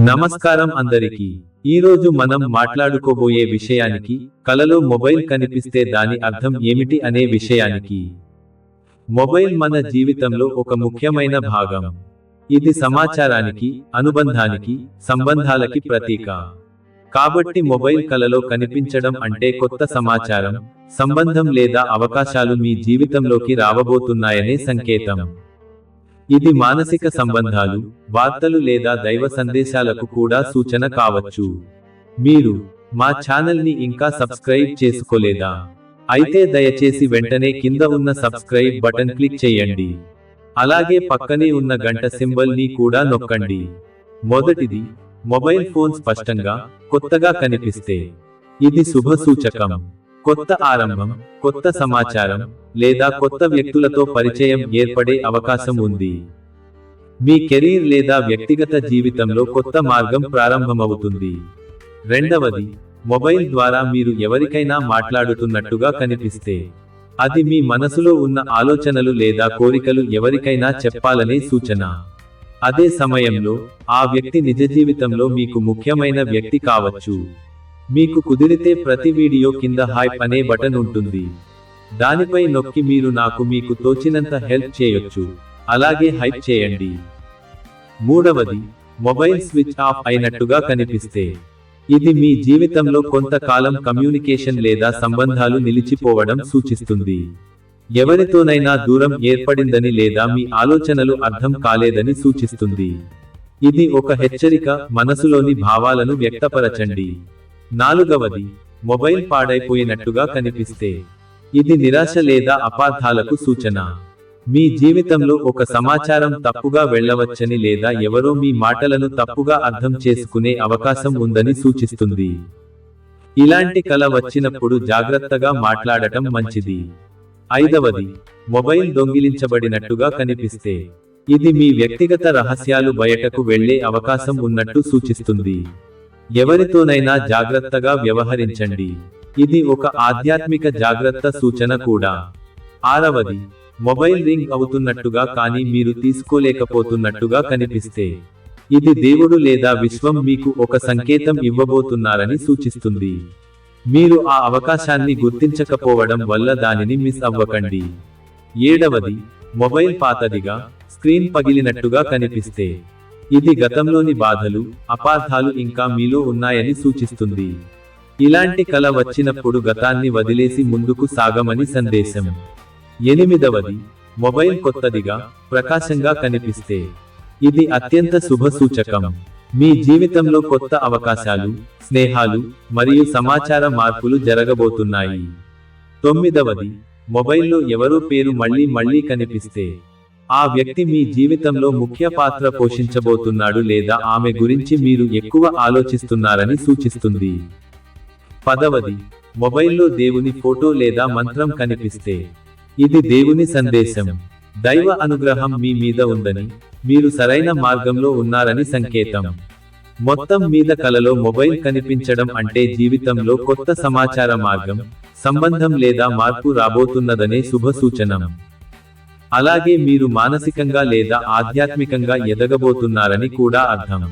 నమస్కారం అందరికీ. ఈ రోజు మనం మాట్లాడుకోబోయే విషయానికి కలలో మొబైల్ కనిపిస్తే దాని అర్థం ఏమిటి అనే విషయానికి. మొబైల్ మన జీవితంలో ఒక ముఖ్యమైన భాగం. ఇది సమాచారానికి అనుబంధానికి సంబంధాలకి ప్రతీక. కాబట్టి మొబైల్ కలలో కనిపించడం అంటే కొత్త సమాచారం సంబంధం లేదా అవకాశాలు మీ జీవితంలోకి రావబోతున్నాయనే సంకేతం. ఇది మానసిక సంబంధాలు వార్తలు లేదా దైవ సందేశాలకు కూడా సూచన కావచ్చు. మీరు మా ఛానల్ని ఇంకా సబ్స్క్రైబ్ చేసుకోలేదా? అయితే దయచేసి వెంటనే కింద ఉన్న సబ్స్క్రైబ్ బటన్ క్లిక్ చేయండి. అలాగే పక్కనే ఉన్న గంట సింబల్ని కూడా నొక్కండి. మొదటిది మొబైల్ ఫోన్ స్పష్టంగా కొత్తగా కనిపిస్తే. ఇది శుభ సూచకం. కొత్త ఆరంభం కొత్త సమాచారం లేదా కొత్త వ్యక్తులతో పరిచయం ఏర్పడే అవకాశం ఉంది. మీ కెరీర్ లేదా వ్యక్తిగత జీవితంలో కొత్త మార్గం ప్రారంభమవుతుంది. రెండవది మొబైల్ ద్వారా మీరు ఎవరికైనా మాట్లాడుతున్నట్టుగా కనిపిస్తే అది మీ మనసులో ఉన్న ఆలోచనలు లేదా కోరికలు ఎవరికైనా చెప్పాలనే సూచన. అదే సమయంలో ఆ వ్యక్తి నిజ జీవితంలో మీకు ముఖ్యమైన వ్యక్తి కావచ్చు. మీకు కుదిరితే ప్రతి వీడియో కింద హైప్ అనే బటన్ ఉంటుంది. దానిపై నొక్కి మీరు నాకు మీకు తోచినంత హెల్ప్ చేయొచ్చు. అలాగే హైప్ చేయండి. మూడవది మొబైల్ స్విచ్ ఆఫ్ అయినట్టుగా కనిపిస్తే. ఇది మీ జీవితంలో కొంతకాలం కమ్యూనికేషన్ లేదా సంబంధాలు నిలిచిపోవడం సూచిస్తుంది. ఎవరితోనైనా దూరం ఏర్పడిందని లేదా మీ ఆలోచనలు అర్థం కాలేదని సూచిస్తుంది. ఇది ఒక హెచ్చరిక మనసులోని భావాలను వ్యక్తపరచండి. నాలుగవది మొబైల్ పాడైపోయినట్టుగా కనిపిస్తే. ఇది నిరాశ లేదా అపార్థాలకు సూచన. మీ జీవితంలో ఒక సమాచారం తప్పుగా వెళ్ళవచ్చని లేదా ఎవరో మీ మాటలను తప్పుగా అర్థం చేసుకునే అవకాశం ఉందని సూచిస్తుంది. ఇలాంటి కల వచ్చినప్పుడు జాగ్రత్తగా మాట్లాడటం మంచిది. ఐదవది మొబైల్ దొంగిలించబడినట్టుగా కనిపిస్తే. ఇది మీ వ్యక్తిగత రహస్యాలు బయటకు వెళ్ళే అవకాశం ఉన్నట్టు సూచిస్తుంది. ఎవరితోనైనా జాగ్రత్తగా వ్యవహరించండి. ఇది ఒక ఆధ్యాత్మిక జాగ్రత్త సూచన కూడా. ఆరవది మొబైల్ రింగ్ అవుతున్నట్టుగా కానీ మీరు తీసుకోలేకపోతున్నట్టుగా కనిపిస్తే. ఇది దేవుడు లేదా విశ్వం మీకు ఒక సంకేతం ఇవ్వబోతున్నారని సూచిస్తుంది. మీరు ఆ అవకాశాన్ని గుర్తించకపోవడం వల్ల దానిని మిస్ అవ్వకండి. ఏడవది మొబైల్ పాతదిగా స్క్రీన్ పగిలినట్టుగా కనిపిస్తే. ఇది గతంలోని బాధలు అపార్థాలు ఇంకా మీలో ఉన్నాయని సూచిస్తుంది. ఇలాంటి కల వచ్చినప్పుడు గతాన్ని వదిలేసి ముందుకు సాగమని సందేశం. ఎనిమిదవది మొబైల్ కొత్తదిగా ప్రకాశంగా కనిపిస్తే. ఇది అత్యంత శుభ సూచకం. మీ జీవితంలో కొత్త అవకాశాలు స్నేహాలు మరియు సమాచార మార్పులు జరగబోతున్నాయి. తొమ్మిదవది మొబైల్లో ఎవరో పేరు మళ్ళీ మళ్ళీ కనిపిస్తే. ఆ వ్యక్తి మీ జీవితంలో ముఖ్య పాత్ర పోషించబోతున్నాడు లేదా ఆమె గురించి మీరు ఎక్కువ ఆలోచిస్తున్నారని సూచిస్తుంది. పదవది మొబైల్లో దేవుని ఫోటో లేదా మంత్రం కనిపిస్తే. ఇది దేవుని సందేశం. దైవ అనుగ్రహం మీ మీద ఉందని మీరు సరైన మార్గంలో ఉన్నారని సంకేతం. మొత్తం మీద కలలో మొబైల్ కనిపించడం అంటే జీవితంలో కొత్త సమాచార మార్గం సంబంధం లేదా మార్పు రాబోతున్నదనే శుభ సూచనం. అలాగే మీరు మానసికంగా లేదా ఆధ్యాత్మికంగా ఎదగబోతున్నారని కూడా అర్థం.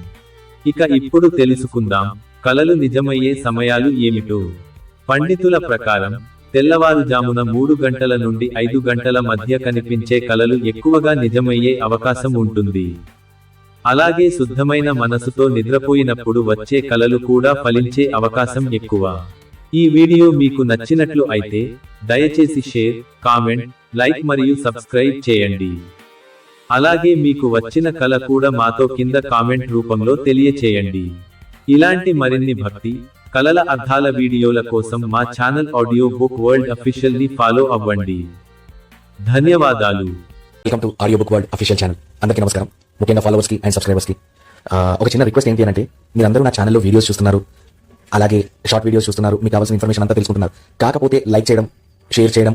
ఇక ఇప్పుడు తెలుసుకుందాం కలలు నిజమయ్యే సమయాలు ఏమిటో. పండితుల ప్రకారం తెల్లవారుజామున మూడు గంటల నుండి ఐదు గంటల మధ్య కనిపించే కలలు ఎక్కువగా నిజమయ్యే అవకాశం ఉంటుంది. అలాగే శుద్ధమైన మనసుతో నిద్రపోయినప్పుడు వచ్చే కలలు కూడా ఫలించే అవకాశం ఎక్కువ. ఈ వీడియో మీకు నచ్చినట్లు అయితే దయచేసి షేర్ కామెంట్ లైక్ మరియు సబ్స్క్రైబ్ చేయండి. అలాగే మీకు వచ్చిన కళ కూడా మాతో కింద కామెంట్ రూపంలో తెలియచేయండి. ఇలాంటి మరిన్ని భక్తి కళల అర్థాల వీడియోల కోసం మా ఛానల్ ఆడియో బుక్ వరల్డ్ అఫీషియల్ని ఫాలో అవ్వండి. ధన్యవాదాలు. Welcome to audio book world official channel అందరికీ నమస్కారం. ముఖ్యంగా ఫాలోవర్స్కి అండ్ సబ్స్క్రైబర్స్కి కి. ఒక చిన్న రిక్వెస్ట్ ఏంటి అంటే మీరందరూ నా ఛానల్లో వీడియోస్ చూస్తున్నారు. అలాగే షార్ట్ వీడియోస్ చూస్తున్నారు. మీకు కావాల్సిన ఇన్ఫర్మేషన్ అంతా తెలుసుకుంటున్నారు. కాకపోతే లైక్ చేయడం షేర్ చేయడం